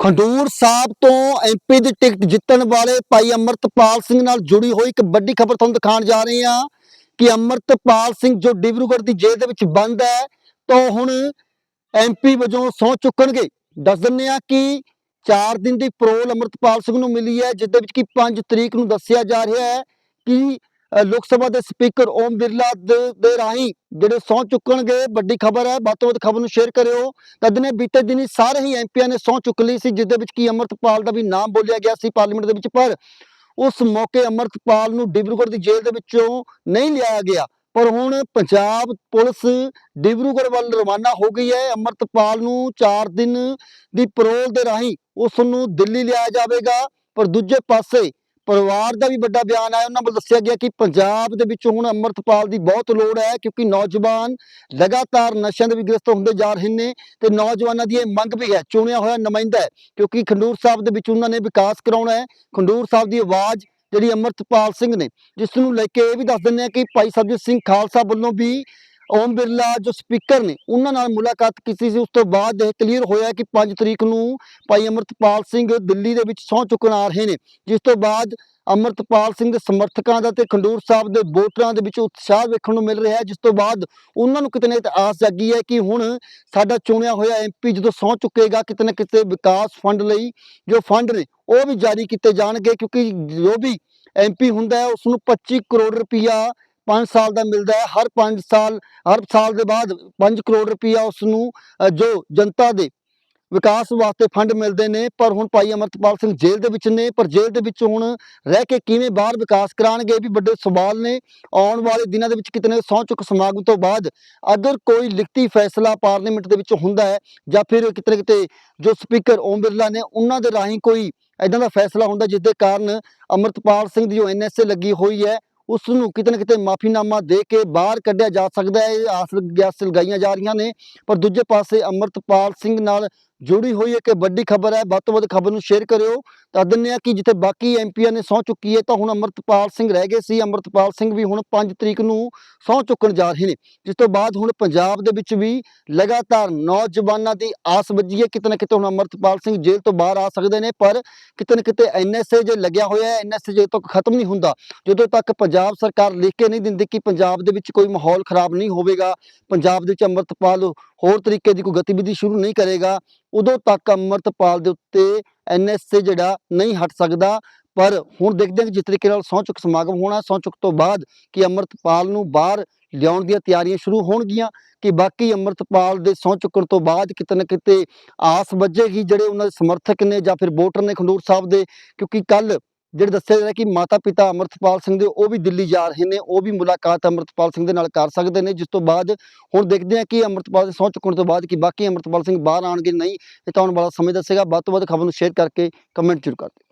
ਖੰਡੂਰ ਸਾਹਿਬ ਤੋਂ ਐਮਪੀ ਦੀ ਟਿਕਟ ਜਿੱਤਣ ਵਾਲੇ ਭਾਈ ਅਮਰਤਪਾਲ ਸਿੰਘ ਨਾਲ ਜੁੜੀ ਹੋਈ ਇੱਕ ਵੱਡੀ ਖਬਰ ਤੁਹਾਨੂੰ ਦਿਖਾਉਣ ਜਾ ਰਹੇ ਹਾਂ ਕਿ ਅਮਰਤਪਾਲ ਸਿੰਘ ਜੋ ਡਿਬਰੂਗੜ੍ਹ ਦੀ ਜੇਲ੍ਹ ਦੇ ਵਿੱਚ ਬੰਦ ਹੈ, ਤਾਂ ਹੁਣ ਐਮਪੀ ਵਜੋਂ ਸਹੁੰ ਚੁੱਕਣਗੇ। ਦੱਸ ਦਿੰਦੇ ਹਾਂ ਕਿ 4 ਦਿਨ ਦੀ ਪਰੋਲ ਅਮਰਤਪਾਲ ਸਿੰਘ ਨੂੰ ਮਿਲੀ ਹੈ, ਜਿਸ ਦੇ ਵਿੱਚ ਕਿ 5 ਤਰੀਕ ਨੂੰ ਦੱਸਿਆ ਜਾ ਰਿਹਾ ਹੈ ਕਿ ਲੋਕ ਸਭਾ ਦੇ ਸਪੀਕਰ ਓਮ ਬਿਰਲਾ ਦੇ ਰਾਹੀਂ ਜਿਹੜੇ ਸਹੁੰ ਚੁੱਕਣਗੇ, ਵੱਡੀ ਖਬਰ ਹੈ, ਵੱਧ ਤੋਂ ਵੱਧ ਖਬਰ ਨੂੰ ਸ਼ੇਅਰ ਕਰਿਓ। ਤਦ ਨੇ ਬੀਤੇ ਦਿਨੀ ਸਾਰੇ ਹੀ ਐਮਪੀਆਂ ਨੇ ਸਹੁੰ ਚੁੱਕ ਲਈ ਸੀ, ਜਿਸ ਦੇ ਵਿੱਚ ਕੀ ਅਮਰਤਪਾਲ ਦਾ ਵੀ ਨਾਮ ਬੋਲਿਆ ਗਿਆ ਸੀ ਪਾਰਲੀਮੈਂਟ ਦੇ ਵਿੱਚ, ਪਰ ਉਸ ਮੌਕੇ ਅਮਰਤਪਾਲ ਨੂੰ ਡਿਬਰੂਗੜ੍ਹ ਦੀ ਜੇਲ੍ਹ ਦੇ ਵਿੱਚੋਂ ਨਹੀਂ ਲਿਆਇਆ ਗਿਆ। ਪਰ ਹੁਣ ਪੰਜਾਬ ਪੁਲਿਸ ਡਿਬਰੂਗੜ੍ਹ ਵੱਲ ਰਵਾਨਾ ਹੋ ਗਈ ਹੈ। ਅਮਰਤਪਾਲ ਨੂੰ 4 ਦਿਨ ਦੀ ਪਰੋਲ ਦੇ ਰਾਹੀਂ ਉਸ ਨੂੰ ਦਿੱਲੀ ਲਿਆਇਆ ਜਾਵੇਗਾ, ਪਰ ਦੂਜੇ ਪਾਸੇ ਪਰਿਵਾਰ ਦਾ ਵੀ ਵੱਡਾ ਬਿਆਨ ਆਇਆ, ਉਹਨਾਂ ਵੱਲ ਦੱਸਿਆ ਗਿਆ ਕਿ ਪੰਜਾਬ ਦੇ ਵਿੱਚ ਹੁਣ ਅਮਰਤਪਾਲ ਦੀ ਬਹੁਤ ਲੋੜ ਹੈ ਕਿਉਂਕਿ ਨੌਜਵਾਨ ਲਗਾਤਾਰ ਨਸ਼ਿਆਂ ਦੇ ਵੀ ਗ੍ਰਸਤ ਹੁੰਦੇ ਜਾ ਰਹੇ ਨੇ ਤੇ ਨੌਜਵਾਨਾਂ ਦੀ ਇਹ ਮੰਗ ਵੀ ਹੈ, ਚੁਣਿਆ ਹੋਇਆ ਨੁਮਾਇੰਦਾ ਹੈ ਕਿਉਂਕਿ ਖੰਡੂਰ ਸਾਹਿਬ ਦੇ ਵਿੱਚ ਉਹਨਾਂ ਨੇ ਵਿਕਾਸ ਕਰਾਉਣਾ ਹੈ, ਖੰਡੂਰ ਸਾਹਿਬ ਦੀ ਆਵਾਜ਼ ਜਿਹੜੀ ਅਮਰਤਪਾਲ ਸਿੰਘ ਨੇ, ਜਿਸ ਨੂੰ ਲੈ ਕੇ ਇਹ ਵੀ ਦੱਸ ਦਿੰਦੇ ਆ ਕਿ ਭਾਈ ਸਰਬਜੀਤ ਸਿੰਘ ਖਾਲਸਾ ਵੱਲੋਂ ਵੀ ਓਮ ਬਿਰਲਾ ਜੋ ਸਪੀਕਰ ਨੇ, ਉਹਨਾਂ ਨਾਲ ਮੁਲਾਕਾਤ ਕੀਤੀ ਸੀ। ਉਸ ਤੋਂ ਬਾਅਦ ਇਹ ਕਲੀਅਰ ਹੋਇਆ ਕਿ 5 ਤਰੀਕ ਨੂੰ ਭਾਈ ਅਮਰਤਪਾਲ ਸਿੰਘ ਦਿੱਲੀ ਦੇ ਵਿੱਚ ਸਹੁੰ ਚੁੱਕਣ ਆ ਰਹੇ ਨੇ। ਜਿਸ ਤੋਂ ਬਾਅਦ ਅਮਰਤਪਾਲ ਸਿੰਘ ਦੇ ਸਮਰਥਕਾਂ ਦਾ ਤੇ ਖੰਡੂਰ ਸਾਹਿਬ ਦੇ ਵੋਟਰਾਂ ਦੇ ਵਿੱਚ ਉਤਸ਼ਾਹ ਵੇਖਣ ਨੂੰ ਮਿਲ ਰਿਹਾ ਹੈ। ਜਿਸ ਤੋਂ ਬਾਅਦ ਉਹਨਾਂ ਨੂੰ ਕਿਤੇ ਨਾ ਕਿਤੇ ਆਸ ਜਾਗੀ ਹੈ ਕਿ ਹੁਣ ਸਾਡਾ ਚੁਣਿਆ ਹੋਇਆ ਐਮਪੀ ਜਦੋਂ ਸਹੁੰ ਚੁੱਕੇਗਾ, ਕਿਤੇ ਨਾ ਕਿਤੇ ਵਿਕਾਸ ਫੰਡ ਲਈ ਜੋ ਫੰਡ ਨੇ, ਉਹ ਵੀ ਜਾਰੀ ਕੀਤੇ ਜਾਣਗੇ। ਕਿਉਂਕਿ ਜੋ ਵੀ ਐਮਪੀ ਹੁੰਦਾ ਹੈ, ਉਸ ਨੂੰ 25 ਕਰੋੜ ਰੁਪਇਆ 5 ਸਾਲ ਦਾ ਮਿਲਦਾ ਹੈ। ਹਰ 5 ਸਾਲ, ਹਰ ਸਾਲ ਦੇ ਬਾਅਦ 5 ਕਰੋੜ ਰੁਪਇਆ ਉਸ ਨੂੰ ਜੋ ਜਨਤਾ ਦੇ ਵਿਕਾਸ ਵਾਸਤੇ ਫੰਡ ਮਿਲਦੇ ਨੇ, ਪਰ ਹੁਣ ਭਾਈ ਅਮਰਤਪਾਲ ਸਿੰਘ ਜੇਲ੍ਹ ਦੇ ਵਿੱਚ ਨੇ, ਪਰ ਜੇਲ੍ਹ ਦੇ ਵਿੱਚ ਹੁਣ ਰਹਿ ਕੇ ਕਿਵੇਂ ਬਾਹਰ ਵਿਕਾਸ ਕਰਾਉਣਗੇ ਇਹ ਵੀ ਵੱਡੇ ਸਵਾਲ ਨੇ। ਆਉਣ ਵਾਲੇ ਦਿਨਾਂ ਦੇ ਵਿੱਚ ਕਿਤਨੇ ਸਹੁੰ ਚੁੱਕ ਸਮਾਗਮ ਤੋਂ ਬਾਅਦ ਅਗਰ ਕੋਈ ਲਿਖਤੀ ਫੈਸਲਾ ਪਾਰਲੀਮੈਂਟ ਦੇ ਵਿੱਚ ਹੁੰਦਾ ਹੈ ਜਾਂ ਫਿਰ ਕਿਤੇ ਨਾ ਕਿਤੇ ਜੋ ਸਪੀਕਰ ਓਮ ਬਿਰਲਾ ਨੇ, ਉਹਨਾਂ ਦੇ ਰਾਹੀਂ ਕੋਈ ਇਦਾਂ ਦਾ ਫੈਸਲਾ ਹੁੰਦਾ ਜਿਸ ਦੇ ਕਾਰਨ ਅਮਰਤਪਾਲ ਸਿੰਘ ਦੀ ਜੋ ਐਨਐਸਏ ਲੱਗੀ ਹੋਈ ਹੈ ਉਸ ਨੂੰ ਕਿਤੇ ਨਾ ਕਿਤੇ ਮਾਫੀਨਾਮਾ ਦੇ ਕੇ ਬਾਹਰ ਕੱਢਿਆ ਜਾ ਸਕਦਾ ਹੈ। ਇਹ ਆਸ ਗਿਆਸ ਲਗਾਈਆਂ ਜਾ ਰਹੀਆਂ ਨੇ। ਪਰ ਦੂਜੇ ਪਾਸੇ ਅਮਰਤਪਾਲ ਸਿੰਘ ਨਾਲ ਜੁੜੀ ਹੋਈ ਇੱਕ ਵੱਡੀ ਖਬਰ ਹੈ, ਵੱਧ ਤੋਂ ਵੱਧ ਖਬਰ ਨੂੰ ਸ਼ੇਅਰ ਕਰਿਓ। ਤਾਂ ਦਿੰਦੇ ਆ ਕਿ ਜਿੱਥੇ ਬਾਕੀ ਐਮਪੀਆਂ ਨੇ ਸਹੁੰ ਚੁੱਕੀ ਹੈ, ਤਾਂ ਹੁਣ ਅਮਰਤਪਾਲ ਸਿੰਘ ਰਹਿ ਗਏ ਸੀ। ਅਮਰਤਪਾਲ ਸਿੰਘ ਵੀ ਹੁਣ 5 ਤਰੀਕ ਨੂੰ ਸਹੁੰ ਚੁੱਕਣ ਜਾ ਰਹੇ ਨੇ। ਜਿਸ ਤੋਂ ਬਾਅਦ ਹੁਣ ਪੰਜਾਬ ਦੇ ਵਿੱਚ ਵੀ ਲਗਾਤਾਰ ਨੌਜਵਾਨਾਂ ਦੀ ਆਸ ਵੱਜੀ ਹੈ। ਕਿਤੇ ਨਾ ਕਿਤੇ ਹੁਣ ਅਮਰਤਪਾਲ ਸਿੰਘ ਜੇਲ੍ਹ ਤੋਂ ਬਾਹਰ ਆ ਸਕਦੇ ਨੇ, ਪਰ ਕਿਤੇ ਨਾ ਕਿਤੇ ਐਨਐਸਏ ਜੇ ਲੱਗਿਆ ਹੋਇਆ ਹੈ ਐਨਐਸਏ ਜੇ ਤੱਕ ਖਤਮ ਨਹੀਂ ਹੁੰਦਾ। ਜਦੋਂ ਤੱਕ ਪੰਜਾਬ ਸਰਕਾਰ ਲਿਖ ਕੇ ਨਹੀਂ ਦਿੰਦੀ ਕਿ ਪੰਜਾਬ ਦੇ ਵਿੱਚ ਕੋਈ ਮਾਹੌਲ ਖਰਾਬ ਨਹੀਂ ਹੋਵੇਗਾ, ਪੰਜਾਬ ਦੇ ਵਿੱਚ ਅੰਮ੍ਰਿਤਪਾਲ ਹੋਰ ਤਰੀਕੇ ਦੀ ਕੋਈ ਗਤੀਵਿਧੀ ਸ਼ੁਰੂ ਨਹੀਂ ਕਰੇਗਾ, ਉਦੋਂ ਤੱਕ ਅੰਮ੍ਰਿਤਪਾਲ ਦੇ ਉੱਤੇ ਐਨਐਸਏ ਜਿਹੜਾ ਨਹੀਂ ਹਟ ਸਕਦਾ। ਪਰ ਹੁਣ ਦੇਖਦੇ ਹਾਂ ਕਿ ਜਿਸ ਤਰੀਕੇ ਨਾਲ ਸਹੁੰ ਚੁੱਕ ਸਮਾਗਮ ਹੋਣਾ ਸਹੁੰ ਚੁੱਕ ਤੋਂ ਬਾਅਦ ਕਿ ਅੰਮ੍ਰਿਤਪਾਲ ਨੂੰ ਬਾਹਰ ਲਿਆਉਣ ਦੀਆਂ ਤਿਆਰੀਆਂ ਸ਼ੁਰੂ ਹੋਣਗੀਆਂ, ਕਿ ਬਾਕੀ ਅੰਮ੍ਰਿਤਪਾਲ ਦੇ ਸਹੁੰ ਚੁੱਕਣ ਤੋਂ ਬਾਅਦ ਕਿਤੇ ਨਾ ਕਿਤੇ ਆਸ ਵੱਜੇਗੀ ਜਿਹੜੇ ਉਹਨਾਂ ਦੇ ਸਮਰਥਕ ਨੇ ਜਾਂ ਫਿਰ ਵੋਟਰ ਨੇ ਖੰਡੂਰ ਸਾਹਿਬ ਦੇ, ਕਿਉਂਕਿ ਕੱਲ ਜਿਹੜੇ ਦੱਸਿਆ ਜਾ ਰਿਹਾ ਕਿ ਮਾਤਾ ਪਿਤਾ ਅਮਰਤਪਾਲ ਸਿੰਘ ਦੇ, ਉਹ ਵੀ ਦਿੱਲੀ ਜਾ ਰਹੇ ਨੇ, ਉਹ ਵੀ ਮੁਲਾਕਾਤ ਅਮਰਤਪਾਲ ਸਿੰਘ ਦੇ ਨਾਲ ਕਰ ਸਕਦੇ ਨੇ, ਜਿਸ ਤੋਂ ਬਾਅਦ ਹੁਣ ਦੇਖਦੇ ਹਾਂ ਕਿ ਅਮਰਤਪਾਲ ਦੇ ਸਹੁੰ ਚੁੱਕਣ ਤੋਂ ਬਾਅਦ ਕਿ ਬਾਕੀ ਅਮਰਤਪਾਲ ਸਿੰਘ ਬਾਹਰ ਆਣਗੇ ਨਹੀਂ, ਇਹ ਤਾਂ ਆਉਣ ਵਾਲਾ ਸਮੇਂ ਦੱਸੇਗਾ। ਵੱਧ ਤੋਂ ਵੱਧ ਖਬਰ ਨੂੰ ਸ਼ੇਅਰ ਕਰਕੇ ਕਮੈਂਟ ਜ਼ਰੂਰ ਕਰ ਦਿਓ।